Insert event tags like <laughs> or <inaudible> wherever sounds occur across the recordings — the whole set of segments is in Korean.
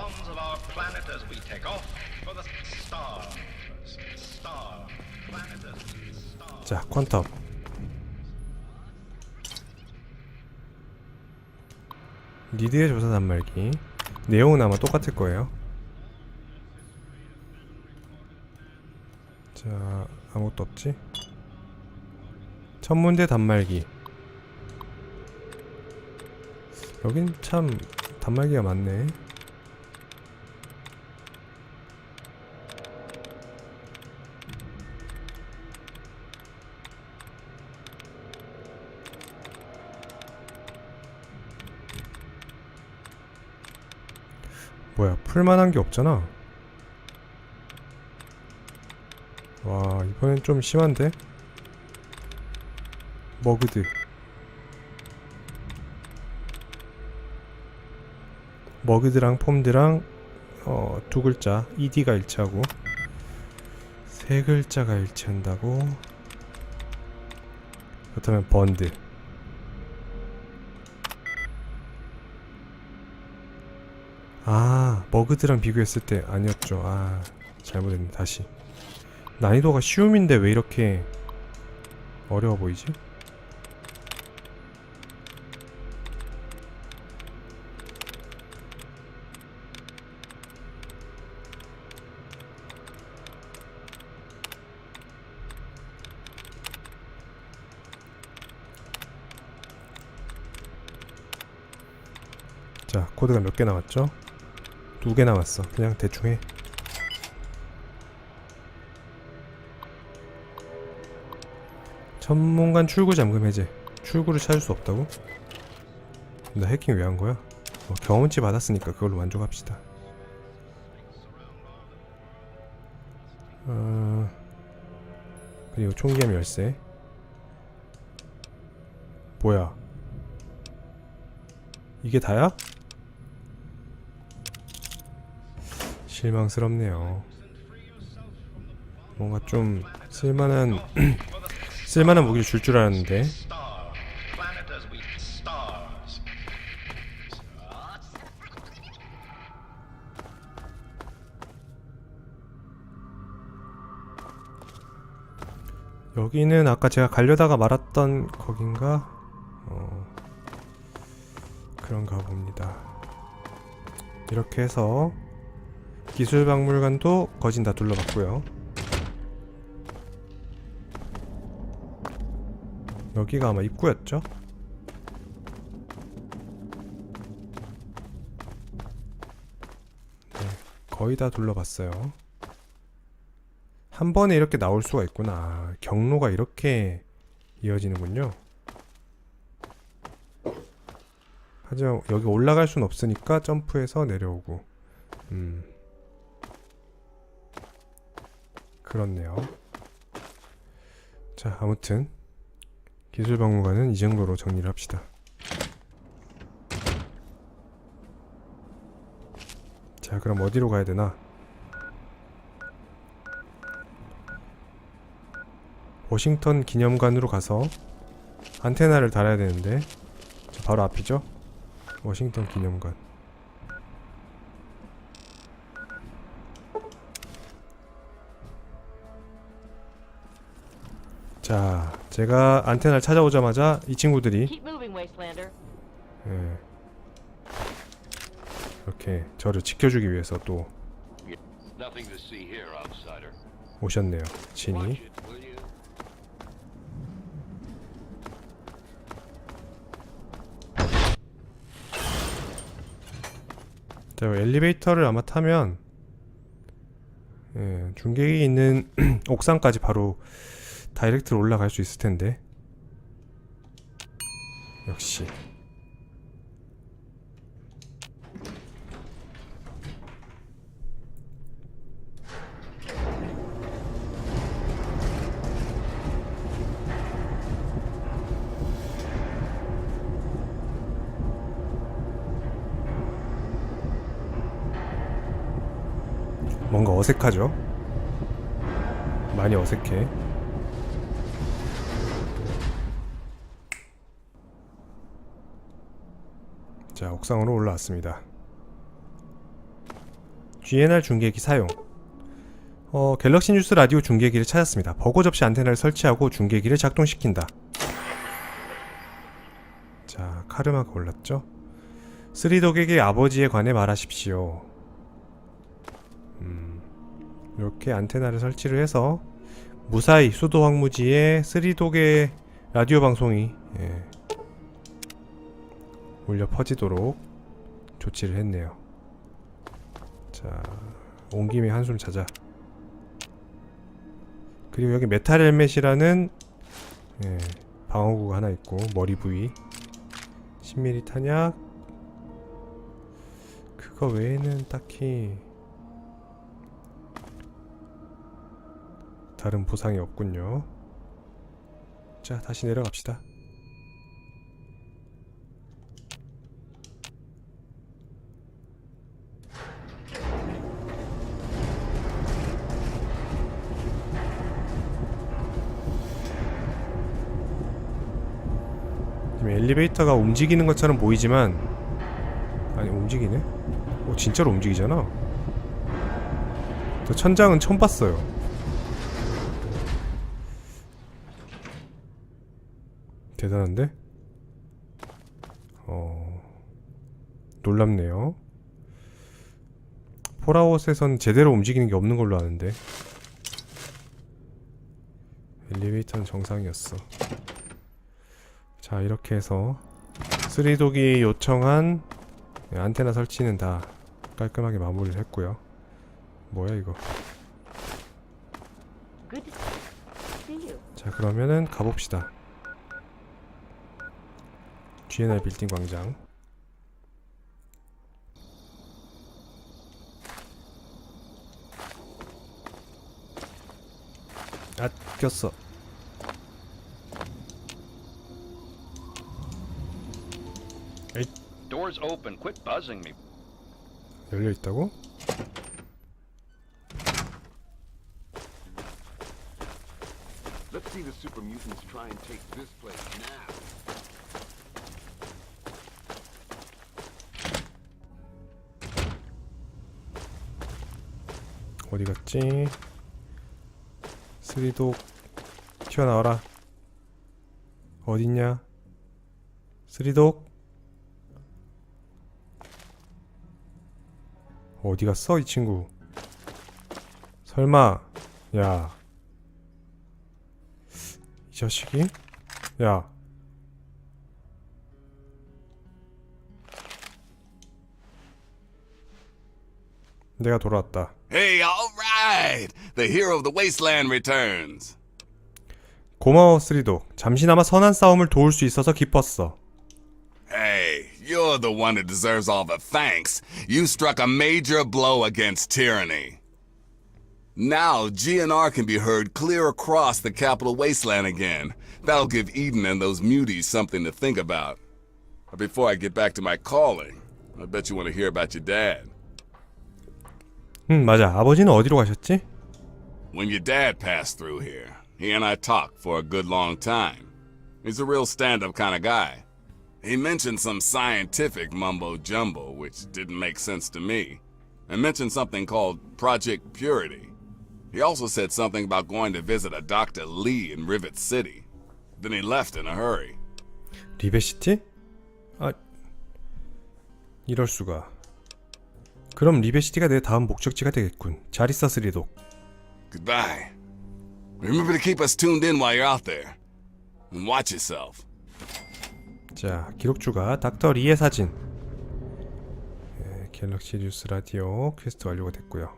bombs of our planet as we take off for the stars. Star planet as we star. 자, 퀀텀. 니드의 조사 단말기. 내용은 아마 똑같을 거예요. 자, 아무것도 없지? 천문대 단말기. 여긴 참 단말기가 많네. 풀만한 게 없잖아. 와, 이번엔 좀 심한데? 머그드. 머그드랑 폼드랑 어, 두 글자 ED가 일치하고 세 글자가 일치한다고 그렇다면 번드 아 머그드랑 비교했을 때 아니었죠 아 잘못했네 다시 난이도가 쉬움인데 왜 이렇게 어려워 보이지? 자 코드가 몇 개 남았죠? 두 개 남았어 그냥 대충 해 천문관 출구 잠금 해제 출구를 찾을 수 없다고? 나 해킹 왜 한 거야? 어, 경험치 받았으니까 그걸로 만족합시다 어... 그리고 총기함 열쇠 뭐야 이게 다야? 실망스럽네요. 뭔가 좀 쓸만한 <clears throat> 쓸만한 무기를 줄 줄 알았는데. 여기는 아까 제가 가려다가 말았던 거긴가? 어, 그런가 봅니다. 이렇게 해서 기술박물관도 거진 다 둘러봤고요. 여기가 아마 입구였죠? 네, 거의 다 둘러봤어요. 한 번에 이렇게 나올 수가 있구나. 경로가 이렇게 이어지는군요. 하지만 여기 올라갈 순 없으니까 점프해서 내려오고. 음. 그렇네요. 자, 아무튼 기술 박물관은 이 정도로 정리를 합시다. 자, 그럼 어디로 가야 되나? 워싱턴 기념관으로 가서 안테나를 달아야 되는데 저 바로 앞이죠? 워싱턴 기념관 자 제가 안테나를 찾아오자마자 이 친구들이. 예, 이렇게 저를 지켜주기 위해서 또. 오셨네요 진이? 자, 엘리베이터를 아마 타면 예, 중계기 있는 <clears throat> 옥상까지 바로 다이렉트로 올라갈 수 있을 텐데 역시 뭔가 어색하죠? 많이 어색해. 자, 옥상으로 올라왔습니다. GNR 중계기 사용. 어, 갤럭시 뉴스 라디오 중계기를 찾았습니다. 버거 접시 안테나를 설치하고 중계기를 작동시킨다. 자, 카르마가 올랐죠? 쓰리독에게 아버지에 관해 말하십시오. 음, 이렇게 안테나를 설치를 해서 무사히 수도 황무지에 쓰리독의 라디오 방송이 예, 울려 퍼지도록 조치를 했네요. 자, 온 김에 한숨 자자. 그리고 여기 메탈 헬멧이라는 예, 방어구가 하나 있고 머리 부위 10mm 탄약 그거 외에는 딱히 다른 보상이 없군요. 자, 다시 내려갑시다. 엘리베이터가 움직이는 것처럼 보이지만 아니 움직이네? 어 진짜로 움직이잖아. 저 천장은 처음 봤어요. 대단한데? 어 놀랍네요. 폴아웃에선 제대로 움직이는 게 없는 걸로 아는데. 엘리베이터는 정상이었어 자 이렇게 해서 쓰리독이 요청한 안테나 설치는 다 깔끔하게 마무리를 했고요. 뭐야 이거. 자 그러면은 가봅시다. GNR 빌딩 광장. 아 꼈어 Door's open. Quit buzzing me. 열려 있다고? Let's see the super mutants try and take this place now. 어디 갔지? 쓰리독 튀어나와라 어딨냐? 쓰리독 어디 갔어 이 친구 설마 야 이 자식이? 야 내가 돌아왔다 Hey, all right! The hero of the wasteland returns. 고마워 쓰리독 잠시나마 선한 싸움을 도울 수 있어서 기뻤어 you're the one that deserves all the thanks. You struck a major blow against tyranny. Now, GNR can be heard clear across the capital wasteland again. That'll give Eden and those muties something to think about. But before I get back to my calling, I bet you want to hear about your dad. 응 맞아 아버지는 어디로 가셨지? When your dad passed through here, he and I talked for a good long time. He's a real stand up kind of guy. He mentioned some scientific mumbo jumbo, which didn't make sense to me, and mentioned something called Project Purity. He also said something about going to visit a Dr. Lee in Rivet City. Then he left in a hurry. 리베시티? 아 이럴 수가. 그럼 리베시티가 내 다음 목적지가 되겠군. 잘 있어 쓰리독. Goodbye. Remember to keep us tuned in while you're out there. And watch yourself. 자 기록주가 닥터 리의 사진. 예, 갤럭시 뉴스 라디오 퀘스트 완료가 됐고요.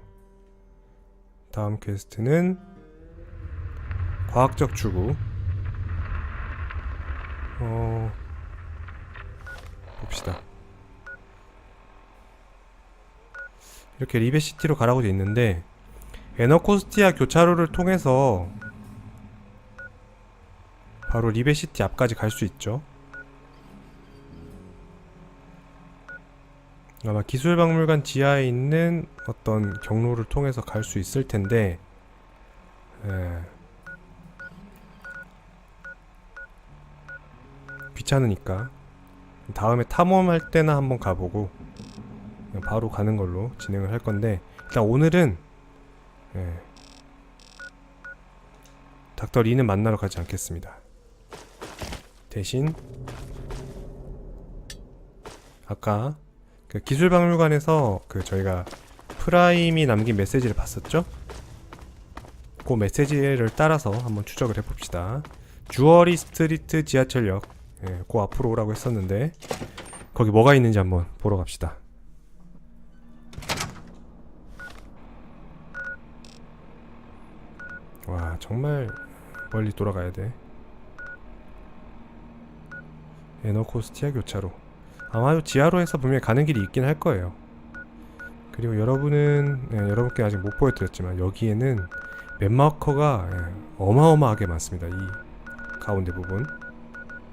다음 퀘스트는 과학적 추구. 어 봅시다. 이렇게 리베시티로 가라고 돼 있는데 에너코스티아 교차로를 통해서 바로 리베시티 앞까지 갈 수 있죠. 아마 기술박물관 지하에 있는 어떤 경로를 통해서 갈 수 있을 텐데, 예. 귀찮으니까 다음에 탐험할 때나 한번 가보고 바로 가는 걸로 진행을 할 건데 일단 오늘은 예, 닥터 리는 만나러 가지 않겠습니다. 대신 아까 그 기술박물관에서 그 저희가 프라임이 남긴 메시지를 봤었죠? 그 메시지를 따라서 한번 추적을 해봅시다. 주어리 스트리트 지하철역 예, 그 앞으로 오라고 했었는데 거기 뭐가 있는지 한번 보러 갑시다. 와 정말 멀리 돌아가야 돼. 에너코스티아 교차로. 아마도 지하로에서 분명히 가는 길이 있긴 할 거예요. 그리고 여러분은 예, 여러분께 아직 못 보여드렸지만 여기에는 맵마커가 예, 어마어마하게 많습니다. 이 가운데 부분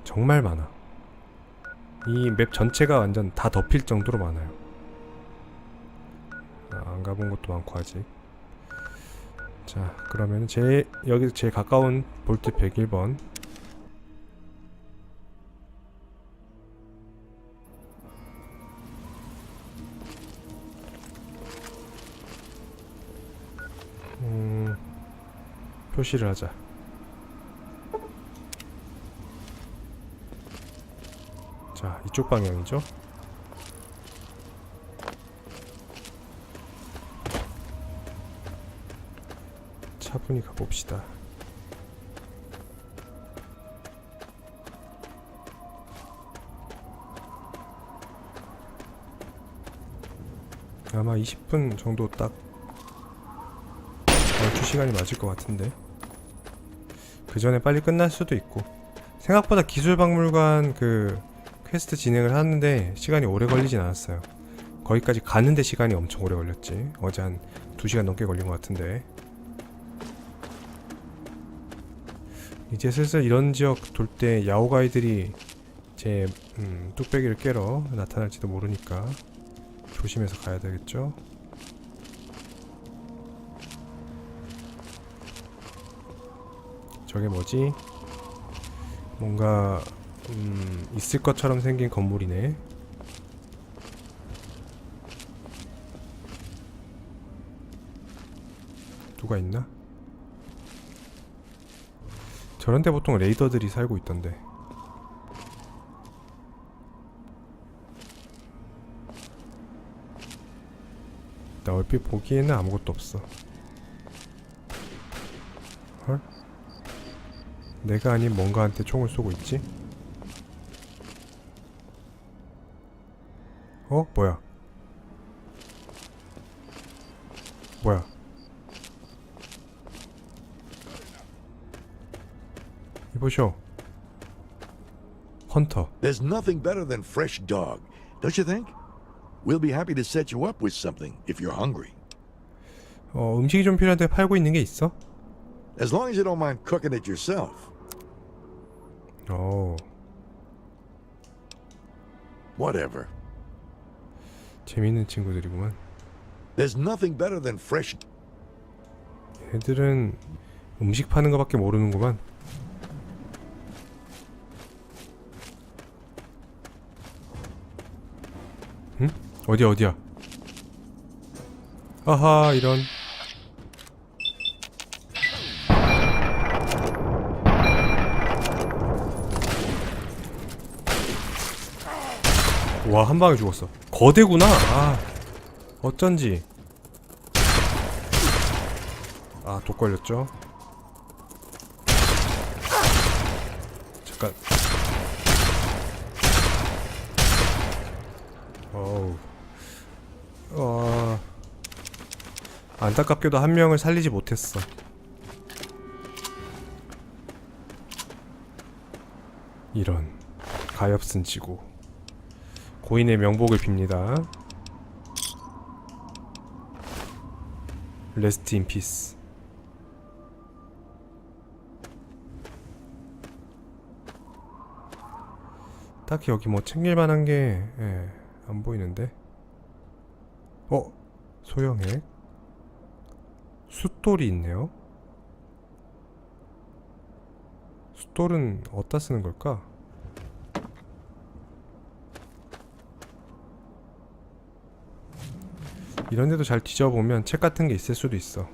정말 많아. 이 맵 전체가 완전 다 덮일 정도로 많아요. 아, 안 가본 것도 많고 아직. 자, 그러면 제 여기 제일 가까운 볼트 101번. 표시를 하자. 자, 이쪽 방향이죠? 차분히 가봅시다. 아마 20분 정도 딱 얼추 시간이 맞을 것 같은데 그 전에 빨리 끝날 수도 있고. 생각보다 기술박물관 그 퀘스트 진행을 하는데 시간이 오래 걸리진 않았어요. 거기까지 가는데 시간이 엄청 오래 걸렸지. 어제 한 2시간 넘게 걸린 것 같은데. 이제 슬슬 이런 지역 돌 때 야오가이들이 제 음, 뚝배기를 깨러 나타날지도 모르니까 조심해서 가야 되겠죠 저게 뭐지? 뭔가 음, 있을 것처럼 생긴 건물이네. 누가 있나? 저런데 보통 레이더들이 살고 있던데. 나 얼핏 보기에는 아무것도 없어. 내가 아닌 뭔가한테 총을 쏘고 있지? 어? 뭐야? 뭐야? 이보쇼. 헌터. There's nothing better than fresh dog, don't you think? We'll be happy to set you up with something if you're hungry. 어, 음식이 좀 필요한데 팔고 있는 게 있어? As long as you don't mind cooking it yourself. 어, Whatever. 재밌는 친구들이구만. There's nothing better than fresh. 애들은 음식 파는 거밖에 모르는구만. 응? 어디야 어디야? 아하 이런. 와 한 방에 죽었어. 거대구나. 아 어쩐지. 아, 독 걸렸죠? 잠깐. 어우. 어. 안타깝게도 한 명을 살리지 못했어. 이런. 가엾은 지고. 고인의 명복을 빕니다. 레스트 인 피스. 딱히 여기 뭐 챙길 만한 게, 예, 안 보이는데? 어? 소형액? 숫돌이 있네요? 숫돌은 어디다 쓰는 걸까? 이런 데도 잘 뒤져보면 책 같은 게 있을 수도 있어.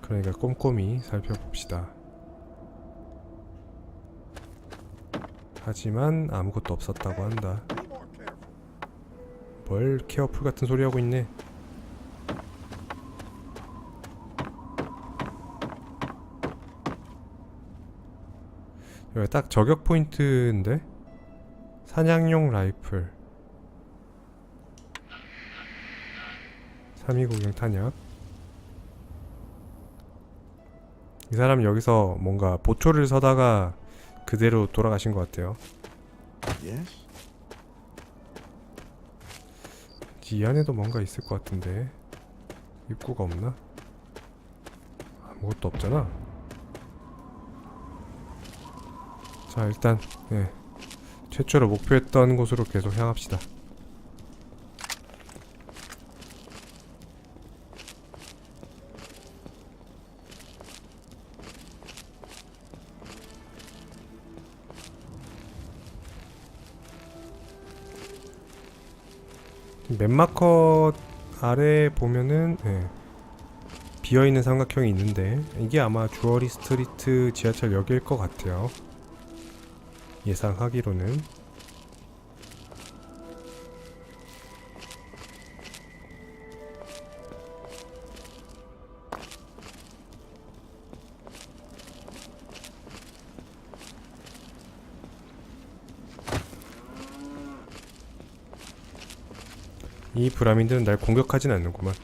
그러니까 꼼꼼히 살펴봅시다. 하지만 아무것도 없었다고 한다. 뭘 케어풀 같은 소리 하고 있네. 여기 딱 저격 포인트인데 사냥용 라이플 32구경 탄약. 이 사람 여기서 뭔가 보초를 서다가 그대로 돌아가신 것 같아요? 이 안에도 뭔가 있을 것 같은데. 입구가 없나? 아무것도 없잖아. 자 일단 예 최초로 목표했던 곳으로 계속 향합시다 맵마커 아래 보면은 예, 비어있는 삼각형이 있는데 이게 아마 주어리 스트리트 지하철역일 것 같아요. 예상하기로는 이 브라민들은 날 공격하진 않는구만.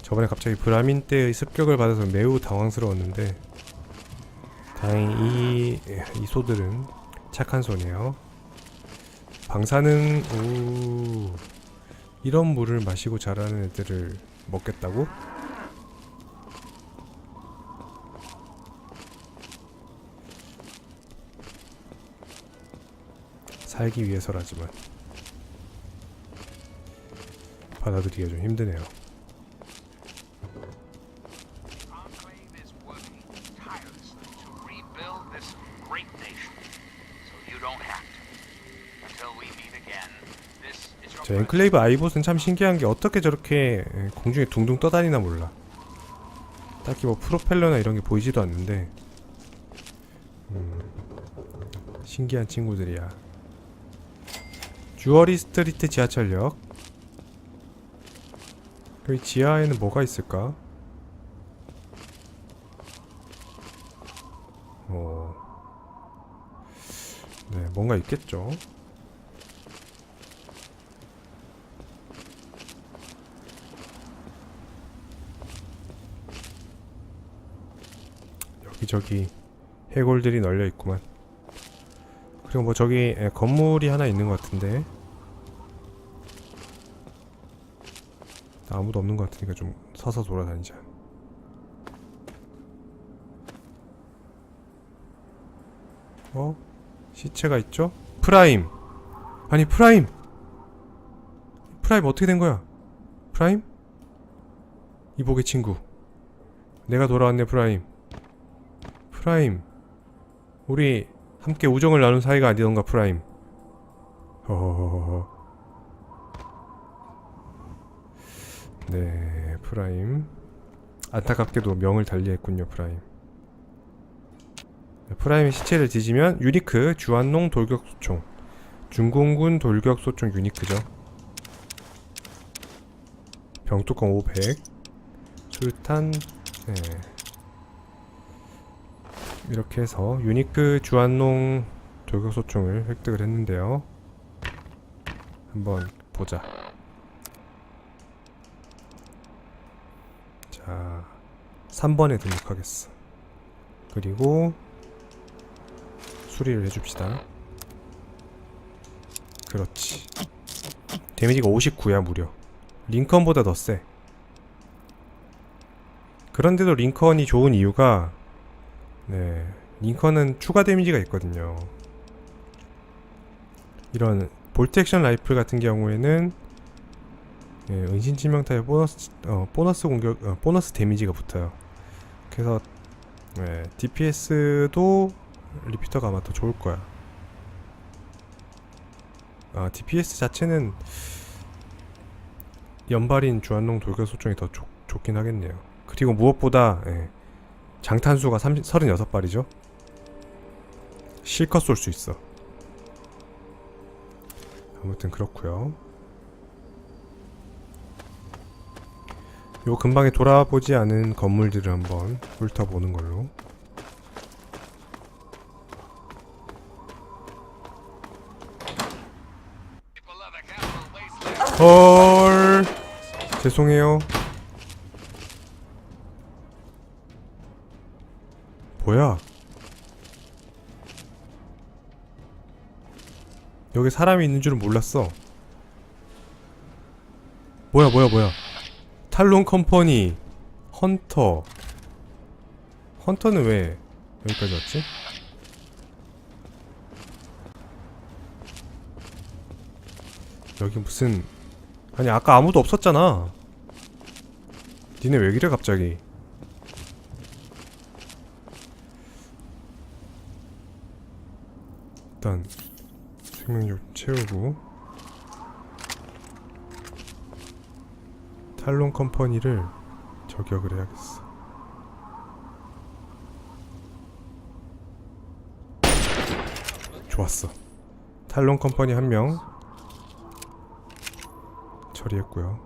저번에 갑자기 브라민 때의 습격을 받아서 매우 당황스러웠는데 다행히 이, 이 소들은 착한 소네요. 방사능 오 이런 물을 마시고 자라는 애들을 먹겠다고? 살기 위해서라지만 받아들이기가 좀 힘드네요. 저 엔클레이브 아이봇은 참 신기한 게 어떻게 저렇게 예, 공중에 둥둥 떠다니나 몰라. 딱히 뭐 프로펠러나 이런 게 보이지도 않는데 음, 신기한 친구들이야. 주어리 스트리트 지하철역 여기 지하에는 뭐가 있을까? 어, 네, 뭔가 있겠죠. 여기저기 해골들이 널려 있구만. 그리고 뭐 저기 예, 건물이 하나 있는 것 같은데 아무도 없는 것 같으니까 좀 서서 돌아다니자. 어? 시체가 있죠? 프라임! 아니 프라임! 프라임 어떻게 된 거야? 프라임? 이복의 친구. 내가 돌아왔네 프라임. 프라임. 우리 함께 우정을 나눈 사이가 아니던가 프라임. 허허허허. 네, 프라임. 안타깝게도 명을 달리했군요, 프라임. 네, 프라임의 시체를 뒤지면 유니크 주한농 돌격소총. 중공군 돌격소총 유니크죠. 병뚜껑 500. 술탄 네. 이렇게 해서 유니크 주한농 돌격소총을 획득을 했는데요. 한번 보자. 자, 3번에 등록하겠어. 그리고 수리를 해줍시다. 그렇지. 데미지가 59야 무려. 링컨보다 더 세. 그런데도 링컨이 좋은 이유가 네 링컨은 추가 데미지가 있거든요. 이런 볼트 액션 라이플 같은 경우에는 예, 은신 치명타에 보너스 어, 보너스 공격 어, 보너스 데미지가 붙어요. 그래서 예, DPS도 리피터가 아마 더 좋을 거야. 아 DPS 자체는 연발인 주한농 돌격 소총이 더 좋, 좋긴 하겠네요. 그리고 무엇보다 예, 장탄수가 30, 36발이죠. 실컷 쏠 수 있어. 아무튼 그렇고요. 요 근방에 돌아보지 않은 건물들을 한번 훑어보는 걸로. 헐. 죄송해요. 뭐야? 여기 사람이 있는 줄은 몰랐어. 뭐야 뭐야 뭐야 탈론 컴퍼니 헌터. 헌터는 왜 여기까지 왔지? 여기 무슨 아니 아까 아무도 없었잖아. 니네 왜 이래 갑자기? 일단 생명력 채우고 탈론 컴퍼니를 저격을 해야겠어 좋았어 탈론 컴퍼니 한 명 처리했고요.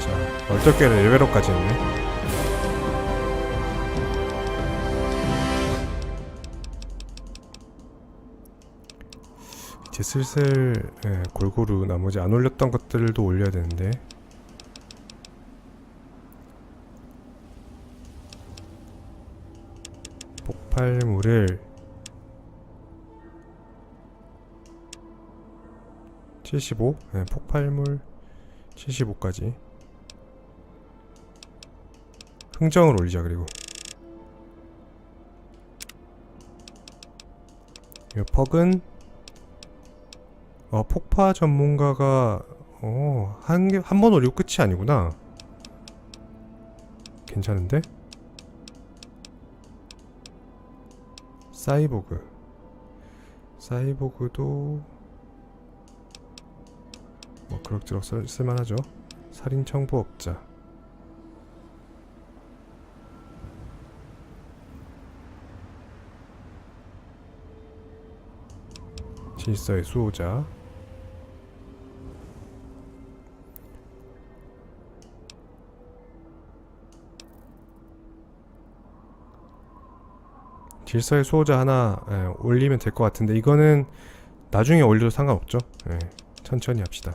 자, 얼떨결에 레벨업까지 했네. 이제 슬슬 예, 골고루 나머지 안 올렸던 것들도 올려야 되는데. 폭발물을 75? 네, 폭발물 75까지. 흥정을 올리자 그리고. 이 퍽은 어, 폭파 전문가가 어, 한 개, 한번 올리고 끝이 아니구나 괜찮은데? 사이보그 사이보그도 뭐 그럭저럭 쓸, 쓸만하죠. 살인 청부업자. 질서의 수호자. 질서의 수호자 하나 예, 올리면 될 것 같은데 이거는 나중에 올려도 상관없죠. 예, 천천히 합시다.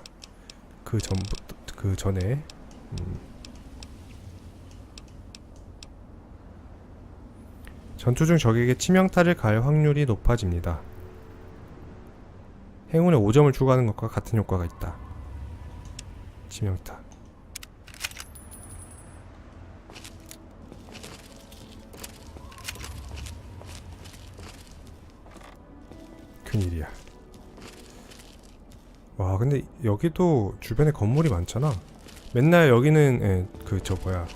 그 전부터 그 전에 음. 전투 중 적에게 치명타를 가할 확률이 높아집니다. 행운에 5점을 추가하는 것과 같은 효과가 있다. 치명타. 큰일이야. 와 근데 여기도 주변에 건물이 많잖아 맨날 여기는 예, 그저 뭐야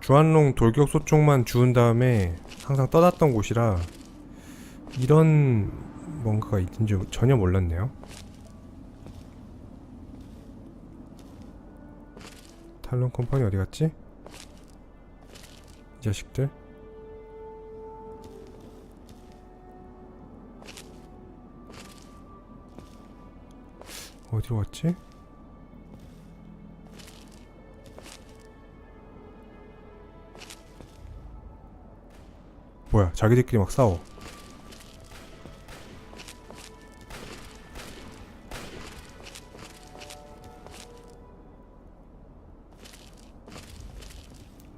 주한롱 돌격 소총만 주운 다음에 항상 떠났던 곳이라 이런 뭔가가 있는지 전혀 몰랐네요 탈론 컴퍼니 어디 갔지? 이 자식들 어디로 갔지? 뭐야 자기들끼리 막 싸워.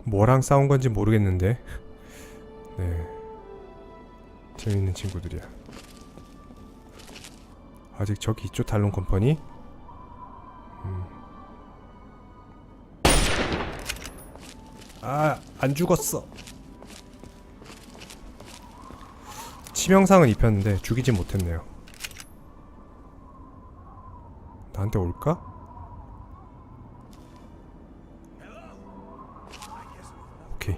뭐랑 싸운 건지 모르겠는데. <laughs> 네. 재밌는 친구들이야 아직 저기 있죠 탈론 컴퍼니? 음. 아안 죽었어. 치명상은 입혔는데 죽이진 못했네요. 나한테 올까? 오케이.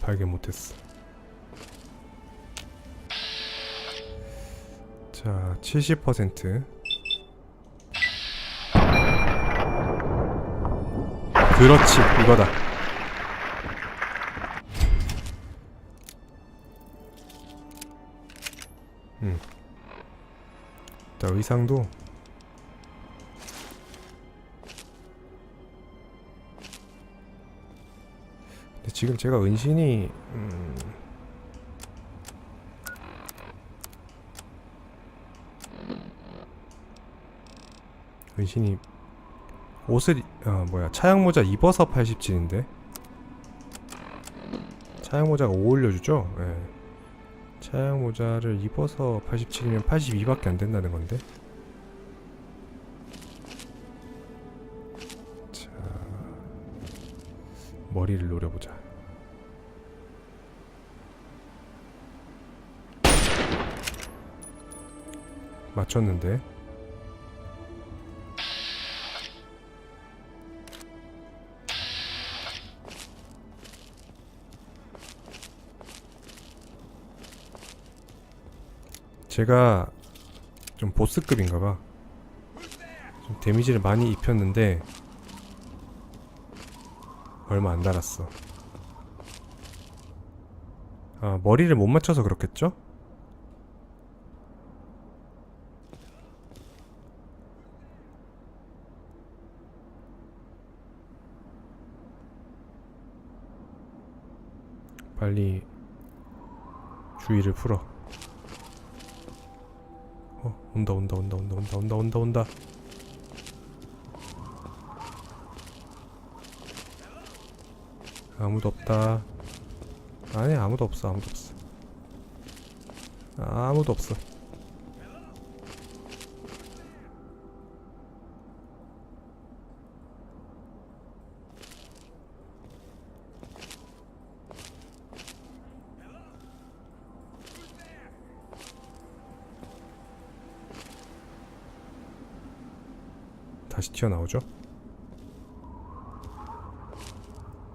발견 못했어 자, 70%. 그렇지, 이거다. 음. 자, 의상도 근데 지금 제가 은신이 음... 은신이 옷을 이- 아 뭐야 차양 모자 입어서 87인데 차양 모자가 어울려주죠? 예. 차양 모자를 입어서 87이면 82밖에 안 된다는 건데. 자 머리를 노려보자. 맞췄는데. 제가 좀 보스급인가봐. 좀 데미지를 많이 입혔는데 얼마 안 달았어. 아 머리를 못 맞춰서 그렇겠죠? 빨리 주의를 풀어. 어, 온다 온다 온다 온다 온다 온다 온다 온다. 아무도 없다. 아니 아무도 없어 아무도 없어. 아무도 없어 다시 튀어나오죠?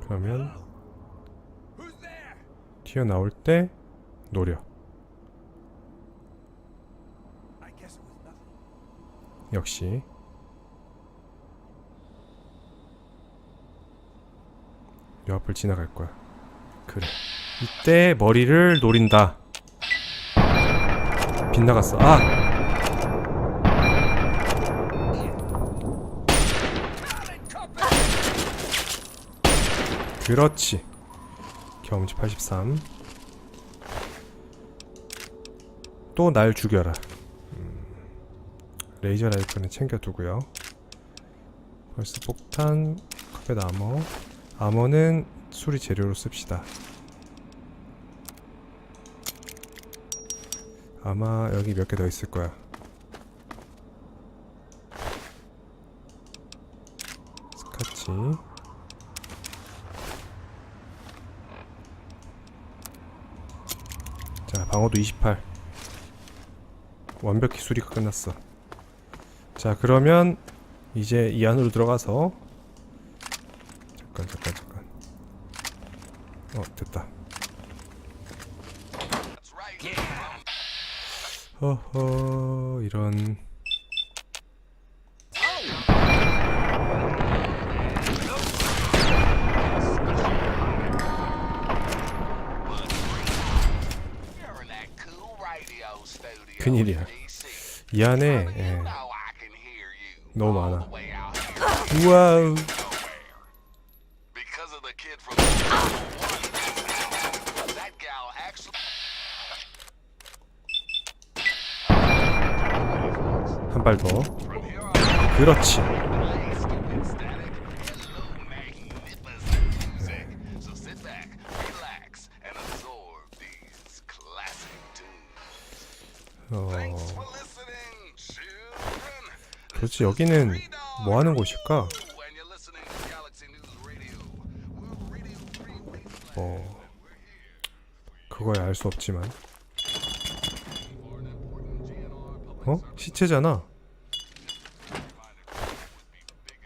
그러면 튀어나올 때 노려. 역시. 요 앞을 지나갈 거야. 그래. 이때 머리를 노린다. 빗나갔어. 아 그렇지. 경험치 83 또 날 죽여라. 음, 레이저 라이프는 챙겨두고요. 벌스 폭탄 카펫 아머 아머는 수리 재료로 씁시다. 아마 여기 몇 개 더 있을 거야. 스카치 방어도 28 완벽히 수리가 끝났어. 자 그러면 이제 이 안으로 들어가서 잠깐 잠깐 잠깐. 어 됐다. 허허 이런 큰일이야. 이 안에 예. 너무 많아. 우와우. 한 발 더. 그렇지. 도대체 여기는 뭐 하는 곳일까? 뭐 그거야 알 수 없지만 어? 시체잖아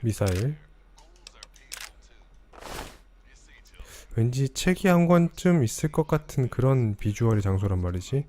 미사일 왠지 책이 한 권쯤 있을 것 같은 그런 비주얼의 장소란 말이지